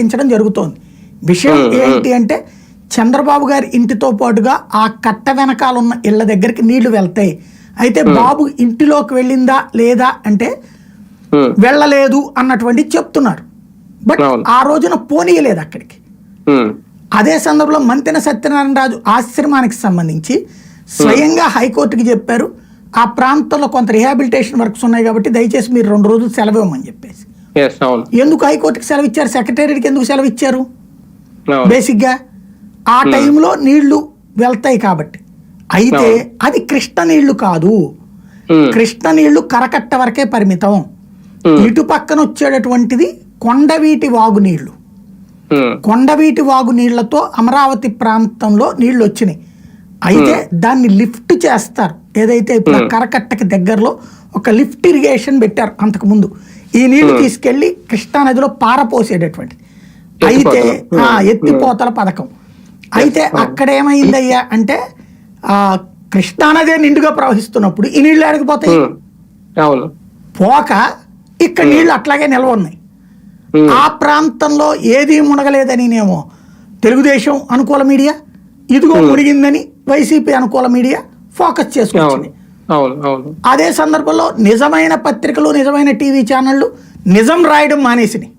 పెంచడం జరుగుతోంది. విషయం ఏంటి అంటే చంద్రబాబు గారి ఇంటితో పాటుగా ఆ కట్ట వెనకాల ఉన్న ఇళ్ళ దగ్గరికి నీళ్ళు వెళ్తాయి. అయితే బాబు ఇంటిలోకి వెళ్ళిందా లేదా అంటే వెళ్ళలేదు అన్నటువంటి చెప్తున్నారు. బట్. ఆ రోజున పోనీయలేదు అక్కడికి. అదే సందర్భంలో మంతెన సత్యనారాయణ రాజు ఆశ్రమానికి సంబంధించి స్వయంగా హైకోర్టుకి చెప్పారు. ఆ ప్రాంతంలో కొంత రిహాబిలిటేషన్ వర్క్స్ ఉన్నాయి కాబట్టి దయచేసి మీరు రెండు రోజులు సెలవు ఇవ్వమని చెప్పేసి. ఎందుకు హైకోర్టుకి సెలవు ఇచ్చారు సెక్రటేరియట్కి ఎందుకు సెలవు ఇచ్చారు బేసిక్గా ఆ టైంలో నీళ్ళు వెళ్తాయి కాబట్టి. అయితే అది కృష్ణ నీళ్ళు కాదు. ఉమ్, కృష్ణ నీళ్ళు కరకట్ట వరకే పరిమితం. Hmm. ఇటు పక్కన వచ్చేటటువంటిది కొండవీటి వాగు నీళ్ళు. కొండవీటి వాగు నీళ్ళతో అమరావతి ప్రాంతంలో నీళ్ళు వచ్చినాయి. అయితే దాన్ని లిఫ్ట్ చేస్తారు. ఏదైతే ఇప్పుడు కరకట్టకి దగ్గరలో ఒక లిఫ్ట్ ఇరిగేషన్ పెట్టారు అంతకు ముందు ఈ నీళ్ళు తీసుకెళ్ళి కృష్ణానదిలో పారపోసేటటువంటిది. అయితే ఆ, ఎత్తిపోతల పథకం. అయితే అక్కడ ఏమైందయ్యా అంటే ఆ కృష్ణానదే నిండుగా ప్రవహిస్తున్నప్పుడు ఈ నీళ్ళు ఆడకపోతాయి పోక ఇక్కడ నీళ్ళు అట్లాగే నిల్వ ఉన్నాయి. ఆ ప్రాంతంలో ఏది మునగలేదనినేమో తెలుగుదేశం అనుకూల మీడియా ఇదిగో మునిగిందని వైసీపీ అనుకూల మీడియా ఫోకస్ అవును. అదే సందర్భంలో నిజమైన పత్రికలు నిజమైన టీవీ ఛానళ్ళు నిజం రాయడం మానేసినాయి.